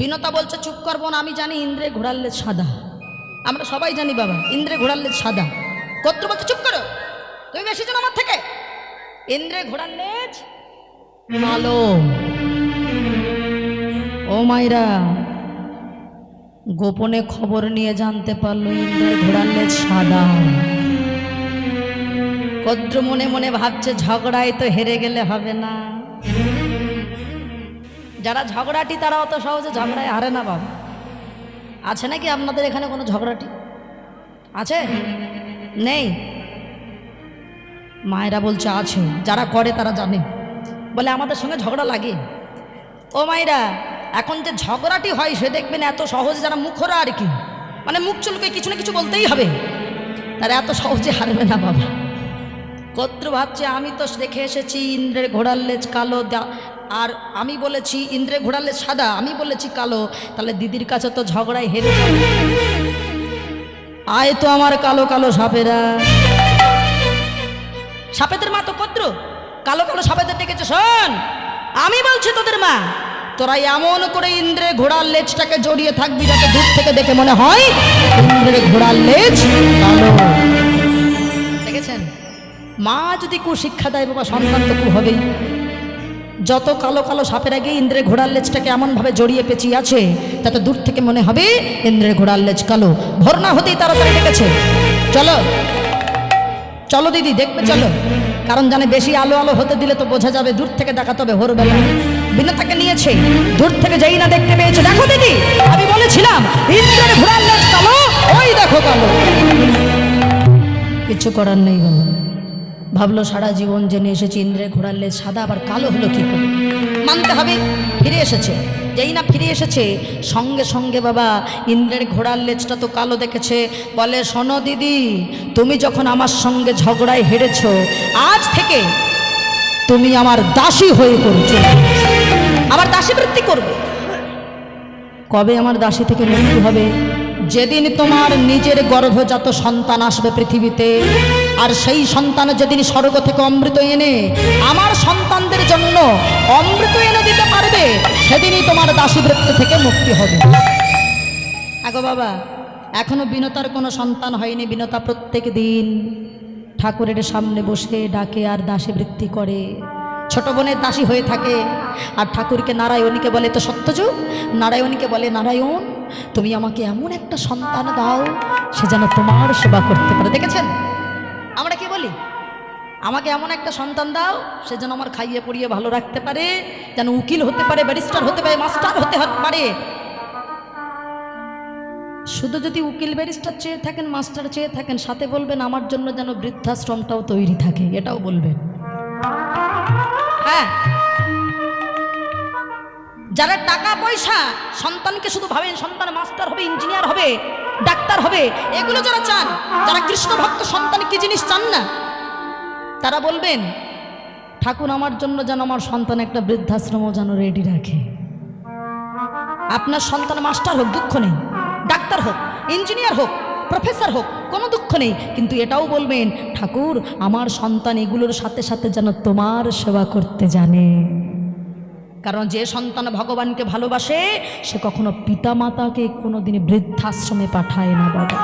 বিনতা বলছে, চুপ করব না আমি জানি ইন্দ্রে ঘোড়াল্লে সাদা। আমরা সবাই জানি বাবা, ইন্দ্রে ঘোড়াল্লে সাদা। কত্র বলছে, চুপ করো, তুমি বেশি জানো আমার থেকে। ইন্দ্রে ঘোড়ার লেজ ও মাইরা, গোপনে খবর নিয়ে জানতে পারল ইন্দ্রের ঘোড়ার লেজ সাদা। কদ্র মনে মনে ভাবছে, ঝগড়ায় তো হেরে গেলে হবে না। যারা ঝগড়াটি তারা অত সহজে ঝগড়ায় হারে না বাবা। আছে নাকি আপনাদের এখানে কোনো ঝগড়াটি? আছে? নেই? মায়েরা বলছে, আছে। যারা করে তারা জানে। বলে, আমাদের সঙ্গে ঝগড়া লাগে। ও মায়েরা, এখন যে ঝগড়াটি হয়, সে দেখবেন এত সহজে যারা মুখরা আর কি। মানে মুখ চুলকে কিছু না কিছু বলতেই হবে। তারা এত সহজে হারবে না বাবা। কত্র ভাবছে, আমি তো দেখে এসেছি, ইন্দ্রের ঘোড়ার লেজ কালো আর আমি বলেছি, ইন্দ্রে ঘোড়ার লেজ সাদা, আমি বলেছি কালো, তাহলে দিদির কাছে তো ঝগড়ায় হেরে আয় তো আমার কালো কালো সাপেরা। সাপেদের মা তো কদ্র কালো কালো সাপেদের ডেকেছে, শোন, আমি বলছি তোদের মা, তোরা এমন করে ইন্দ্রে ঘোড়ার লেজটাকে জড়িয়ে থাকবি যাতে দূর থেকে দেখে মনে হয় ইন্দ্রের ঘোড়ার লেজ কালো। দেখেছেন? মা যদি কুশিক্ষা দেয়, বাবা সন্তান তো কু হবেই যত কালো কালো সাপের আগে ইন্দ্রের ঘোড়ার লেজটাকে এমনভাবে জড়িয়ে পেঁচিয়ে আছে যাতে দূর থেকে মনে হবে ইন্দ্রের ঘোড়ার লেজ কালো। ভোর না হতেই তাড়াতাড়ি ডেকেছে। চলো। চলো দিদি, দেখবে চলো। কারণ জানে বেশি আলো আলো হতে দিলে তো বোঝা যাবে দূর থেকে দেখাতে হবে ভোরবেলা। বিনতাকে নিয়েছে। দূর থেকে যেই না দেখতে পেয়েছে। দেখো দিদি, আমি বলেছিলাম, ইন্দ্রের ঘোড়ার লেজ কালো, ওই দেখো কালো। কিছু করার নেই বাবা। ভাবলো, সারা জীবন জেনে এসেছে ইন্দ্রের ঘোড়ার লেজ সাদা, আবার কালো হলো কি মানতে হবে, ফিরে এসেছে, যেই না ফিরে এসেছে, সঙ্গে সঙ্গে বাবা, ইন্দ্রের ঘোড়ার লেজটা তো কালো দেখেছে, বলে, শোনো দিদি, তুমি যখন আমার সঙ্গে ঝগড়ায় হেরেছ, আজ থেকে তুমি আমার দাসী হয়ে করছ আমার দাসী বৃত্তি করবে। কবে আমার দাসী থেকে মৃত্যু হবে? যেদিন তোমার নিজের গর্ভজাত সন্তান আসবে পৃথিবীতে আর সেই সন্তান যেদিন স্বর্গ থেকে অমৃত এনে আমার সন্তানদের জন্য অমৃত এনে দিতে পারবে, সেদিনই তোমার দাসী বৃত্তি থেকে মুক্তি হবে। আগো বাবা, এখনও বিনতার কোনো সন্তান হয়নি বিনতা প্রত্যেক দিন। ঠাকুরের সামনে বসে ডাকে আর দাসী বৃত্তি করে। ছোট বোনের দাসী হয়ে থাকে। আর ঠাকুরকে নারায়ণীকে বলে, তো সত্যযুগ নারায়ণীকে বলে, নারায়ণ, তুমি আমাকে এমন একটা সন্তান দাও, সে যেন তোমার সেবা করতে পারে। দেখেছেন? বলি, আমাকে এমন একটা সন্তান দাও, সে যেন আমার খাইয়ে পড়িয়ে ভালো রাখতে পারে, যেন উকিল হতে পারে, ব্যারিস্টার হতে পারে, মাস্টার হতে পারে। শুধু যদি উকিল, ব্যারিস্টার চেয়ে থাকেন, মাস্টার চেয়ে থাকেন, সাথে বলবেন, আমার জন্য যেন বৃদ্ধাশ্রমটাও তৈরি থাকে। এটাও বলবেন। হ্যাঁ। যারা টাকা পয়সা সন্তানকে শুধু ভাবেন, সন্তান মাস্টার হবে, ইঞ্জিনিয়ার হবে ডাক্তার হবে, এগুলো যারা চান, যারা কৃষ্ণ ভক্ত সন্তান, কি জিনিস চান না? তারা বলবেন, ঠাকুর, আমার জন্য যেন আমার সন্তান একটা বৃদ্ধাশ্রমও যেন রেডি রাখে। আপনার সন্তান মাস্টার হোক, দুঃখ নেই। ডাক্তার হোক ইঞ্জিনিয়ার হোক প্রফেসর হোক, কোনো দুঃখ নেই। কিন্তু এটাও বলবেন, ঠাকুর, আমার সন্তান এগুলোর সাথে সাথে যেন তোমার সেবা করতে জানে। কারণ যে সন্তান ভগবানকে ভালোবাসে, সে কখনো পিতা পিতামাতাকে কোনোদিন বৃদ্ধাশ্রমে পাঠায় না, বাবা।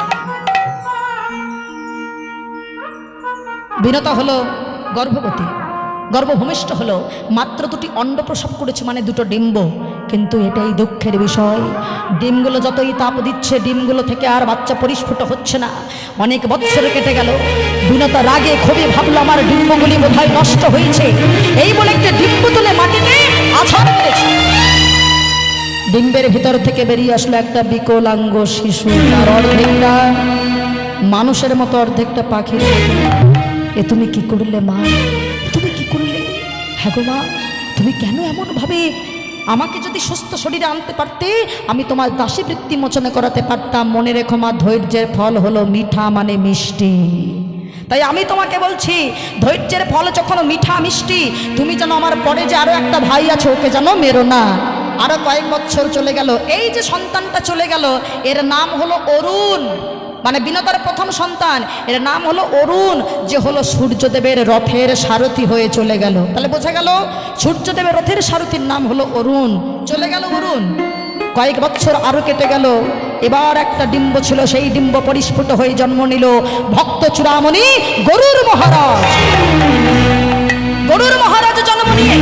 বিনতা হলো, গর্ভবতী। গর্ভভূমিষ্ঠ হলো, মাত্র দুটি অণ্ড প্রসব করেছে মানে দুটো ডিম্ব। কিন্তু এটাই দুঃখের বিষয়। ডিমগুলো যতই তাপ দিচ্ছে, ডিমগুলো থেকে আর বাচ্চা পরিস্ফুট হচ্ছে না। অনেক বৎসর কেটে গেল। বিনতা রাগে খুবই ভাবলো, আমার ডিম্বগুলি বোধহয় নষ্ট হয়েছে। এই বলে একটা ডিম্ব তুলে মাটিতে ডিম্বের ভিতর থেকে বেরিয়ে আসলো একটা বিকলাঙ্গ শিশু। অর্ধেকটা মানুষের মতো অর্ধেকটা পাখি। এ তুমি কি করলে, মা? তুমি কি করলে? হ্যাঁ মা, তুমি কেন এমন ভাবে আমাকে যদি সুস্থ শরীরে আনতে পারতে, আমি তোমার দাসী বৃত্তি মোচনে করাতে পারতাম। মনে রেখো মা, ধৈর্যের ফল হলো মিঠা মানে মিষ্টি। তাই আমি তোমাকে বলছি, ধৈর্যের ফল যখন মিঠা মিষ্টি, তুমি যেন আমার পরে যে আরও একটা ভাই আছে, ওকে যেন মেরো না। আরও কয়েক বছর চলে গেল। এই যে সন্তানটা চলে গেল, এর নাম হলো অরুণ। মানে বিনতার প্রথম সন্তান, এর নাম হলো অরুণ, যে হলো সূর্যদেবের রথের সারথি হয়ে চলে গেল। তাহলে বোঝা গেল, সূর্যদেবের রথের সারথির নাম হলো অরুণ। চলে গেল অরুণ। কয়েক বছর আরও কেটে গেল। এবার একটা ডিম্ব ছিল, সেই ডিম্ব পরিস্ফুট হয়ে জন্ম নিল ভক্ত চূড়ামণি গরুর মহারাজ। গরুর মহারাজ জন্ম নিয়ে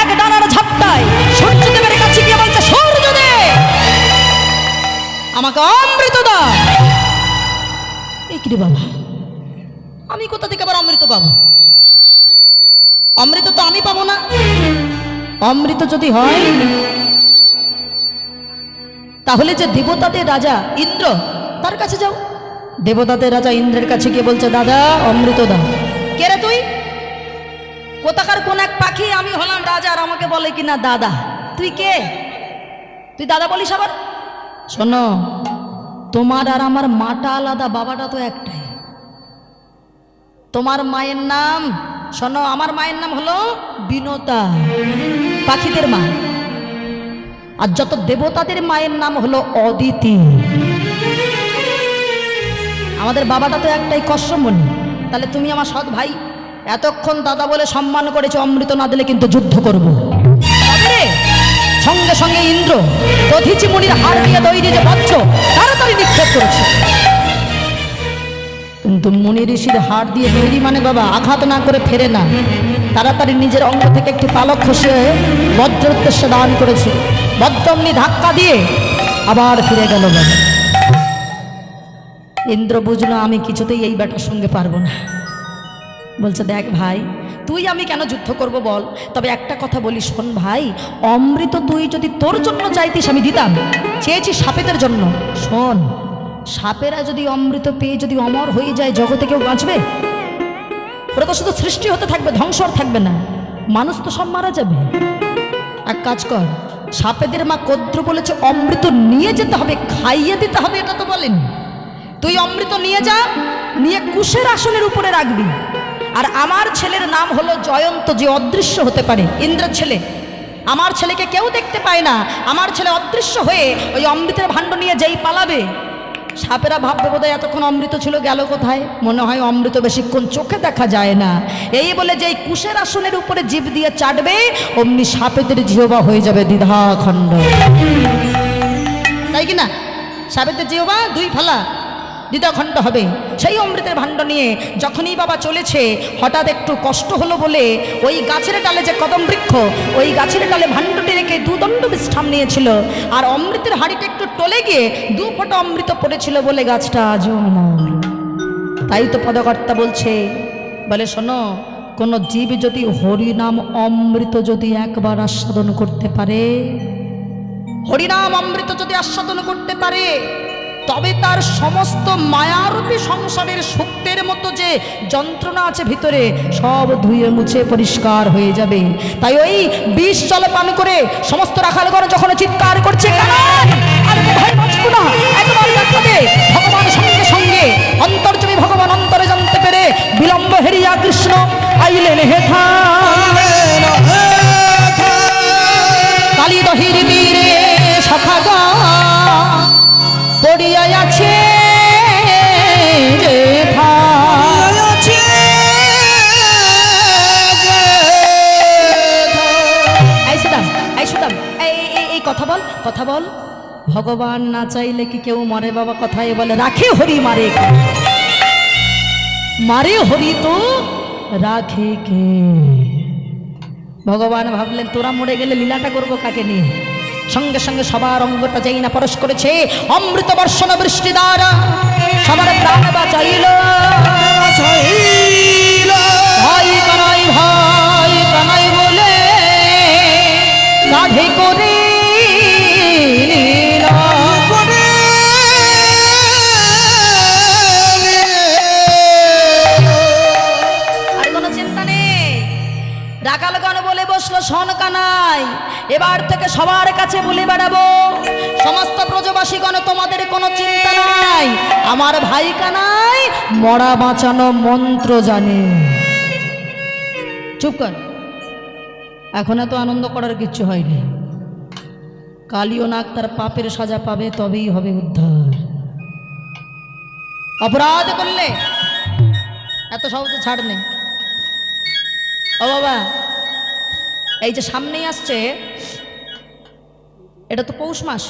এক ডানার ঝাপটায় সূর্যদেবের কাছে গিয়ে বলছে, সূর্যদেব, আমাকে অমৃত দাও। কি বাবা? আমি কোথা থেকে আবার অমৃত পাবো? অমৃত তো আমি পাবো না। অমৃত যদি হয় তাহলে যে দেবতাদের রাজা ইন্দ্র, তার কাছে যাও। দেবতাদের রাজা ইন্দ্রের কাছে গিয়ে বলছে, দাদা অমৃত দাও কে রে তুই? কোথাকার কোন এক পাখি, আমি হলাম রাজা, আর আমাকে বলে কিনা দাদা? তুই কে? তুই দাদা বলিস আবার? শোনো, তোমার আর আমার মাটা আলাদা, বাবাটা তো একটাই। তোমার মায়ের নাম, শোনো, আমার মায়ের নাম হলো বিনতা পাখিদের মা। আর যত দেবতাদের মায়ের নাম হলো অদিতি। আমাদের বাবাটা তো একটাই কশ্যমণি তাহলে তুমি আমার সৎ ভাই, এতক্ষণ দাদা বলে সম্মান করেছ, অমৃত না দিলে কিন্তু যুদ্ধ করব। সঙ্গে সঙ্গে ইন্দ্র দধিচি মুনির হার দিয়ে তৈরি যে বচ্চ, তাড়াতাড়ি নিক্ষেপ করেছে। কিন্তু মুনি ঋষির হাড় দিয়ে তৈরি মানে বাবা, আঘাত না করে ফেরে না। তাড়াতাড়ি নিজের অঙ্গ থেকে একটি পালক খসে বজ্র উদ্দেশ্যে দান করেছে। বজ্র ধাক্কা দিয়ে আবার ফিরে গেল ইন্দ্র বুঝলো, আমি কিছুতেই এই ব্যাটার সঙ্গে পারব না। বলছে, দেখ ভাই, তুই আমি কেন যুদ্ধ করব বল? তবে একটা কথা বলি, শোন ভাই, অমৃত তুই যদি তোর জন্য চাইতিস, আমি দিতাম। চেয়েছি সাপেদের জন্য। শোন, সাপেরা যদি অমৃত পেয়ে যদি অমর হয়ে যায়, জগতে কেউ বাঁচবে? ওরা তো শুধু সৃষ্টি হতে থাকবে, ধ্বংস আর থাকবে না। মানুষ তো সব মারা যাবে। এক কাজ কর সাপেদের মা কদ্র বলেছে, অমৃত নিয়ে যেতে হবে, খাইয়ে দিতে হবে, এটা তো বলেন। তুই অমৃত নিয়ে যা, নিয়ে কুশের আসনের উপরে রাখবি। আর আমার ছেলের নাম হলো জয়ন্ত, যে অদৃশ্য হতে পারে। ইন্দ্রের ছেলে, আমার ছেলেকে কেউ দেখতে পায় না। আমার ছেলে অদৃশ্য হয়ে ওই অমৃতের ভাণ্ড নিয়ে যেই পালাবে সাপেরা ভাববে বোধহয় এতক্ষণ অমৃত ছিল, গেল কোথায়? মনে হয় অমৃত বেশিক্ষণ চোখে দেখা যায় না। এই বলে যে এই কুশের আসনের উপরে জীব দিয়ে চাটবে, অমনি সাপেদের জিহবা হয়ে যাবে দ্বিধাখণ্ড। তাই কি না? সাপেদের জিহবা, দুই ফালা। দ্বিধাখণ্ড হবে। সেই অমৃতের ভাণ্ড নিয়ে যখনই বাবা চলেছে, হঠাৎ একটু কষ্ট হলো বলে ওই গাছের ডালে যে কদম বৃক্ষ, ওই গাছের ডালে ভাণ্ডটি রেখে দুদণ্ড বিশ্রাম নিয়েছিল। আর অমৃতের হাড়িটা একটু টলে গিয়ে দু ফোঁটা অমৃত পড়েছিল বলে গাছটা আজও তাই তো পদকর্তা বলছে, বলে, শোনো, কোনো জীব যদি হরিনাম অমৃত যদি একবার আস্বাদন করতে পারে, হরিনাম অমৃত যদি আস্বাদন করতে পারে তবে তার সমস্ত মায়ারূপী সংসারের শক্তির মতো যে যন্ত্রণা আছে ভিতরে, সব ধুয়ে মুছে পরিষ্কার হয়ে যাবে। তাই ওই বিষ জল পান করে সমস্ত রাখাল রাখালগণ যখন চিৎকার করছে ভগবান সঙ্গে সঙ্গে অন্তর্জমী ভগবান অন্তরে জানতে পেরে বিলম্ব হেরিয়া কৃষ্ণ আইলেন হেথা। কথা বল। ভগবান না চাইলে কি কেউ মরে? বাবা কথাই বলে, রাখে হরি মারে? মারে হরি তো রাখে কে? ভগবান ভাবলেন, তোরা মরে গেলে লীলাটা করব কাকে নিয়ে? সঙ্গে সঙ্গে সবার অঙ্গটা যাই না পরশ করেছে, অমৃত বর্ষণ বৃষ্টি দ্বারা সবার প্রাণ বাঁচাইল। রাখালগণ বলে বসল, শন কানাই, এবার থেকে সবার কাছে বলে বেড়াবো। সমস্ত ব্রজবাসীগণ তোমাদের কোনো চিন্তা নাই। আমার ভাই কানাই, মরা বাঁচানো মন্ত্র জানে। চুপ কর। এখন এত আনন্দ করার কিচ্ছু হয়নি। কালীয় নাগ তার পাপের সাজা পাবে, তবেই হবে উদ্ধার। অপরাধ করলে এত সহজে ছাড় নেই। ও বাবা এই যে সামনেই আসছে এটা তো পৌষ মাস।